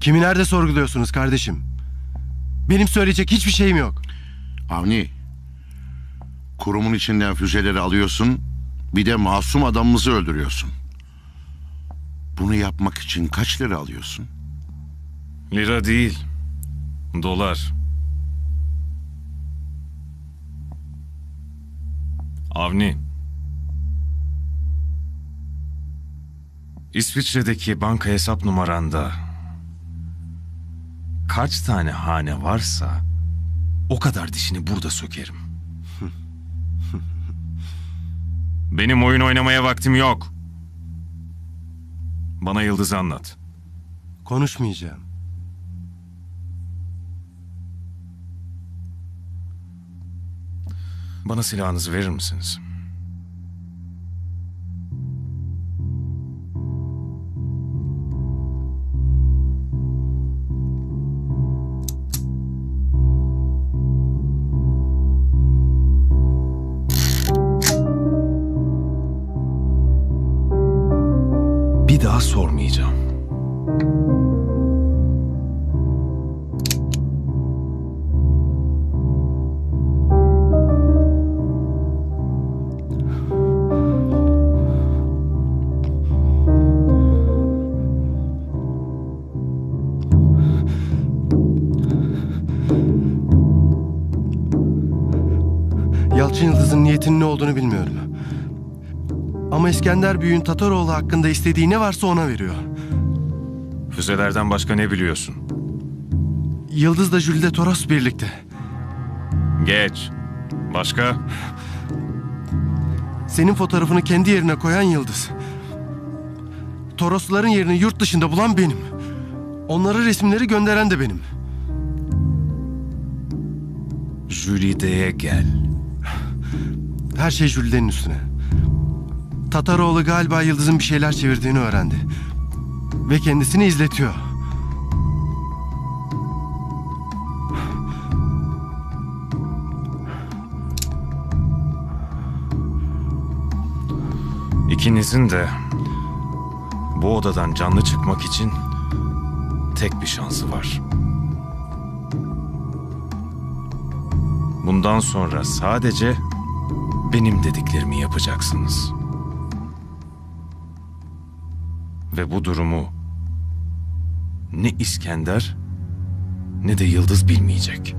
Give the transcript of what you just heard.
Kimi nerede sorguluyorsunuz kardeşim? Benim söyleyecek hiçbir şeyim yok. Avni, kurumun içinden füzeleri alıyorsun, bir de masum adamımızı öldürüyorsun. Bunu yapmak için kaç lira alıyorsun? Lira değil. Dolar. Avni. İsviçre'deki banka hesap numaranda kaç tane hane varsa o kadar dişini burada sökerim. Benim oyun oynamaya vaktim yok. Bana Yıldız'ı anlat. Konuşmayacağım. Bana silahınızı verir misiniz? Bir daha sormayacağım. Yalçın Yıldız'ın niyetinin ne olduğunu bilmiyorum. Ama İskender Büyük'ün Tataroğlu hakkında istediği ne varsa ona veriyor. Füzelerden başka ne biliyorsun? Yıldız'la Jülide Toros birlikte. Geç. Başka? Senin fotoğrafını kendi yerine koyan Yıldız. Torosların yerini yurt dışında bulan benim. Onlara resimleri gönderen de benim. Jülide'ye gel. Her şey Jülide'nin üstüne. Tataroğlu galiba Yıldız'ın bir şeyler çevirdiğini öğrendi. Ve kendisini izletiyor. İkinizin de bu odadan canlı çıkmak için tek bir şansı var. Bundan sonra sadece benim dediklerimi yapacaksınız. Ve bu durumu ne İskender ne de Yıldız bilmeyecek.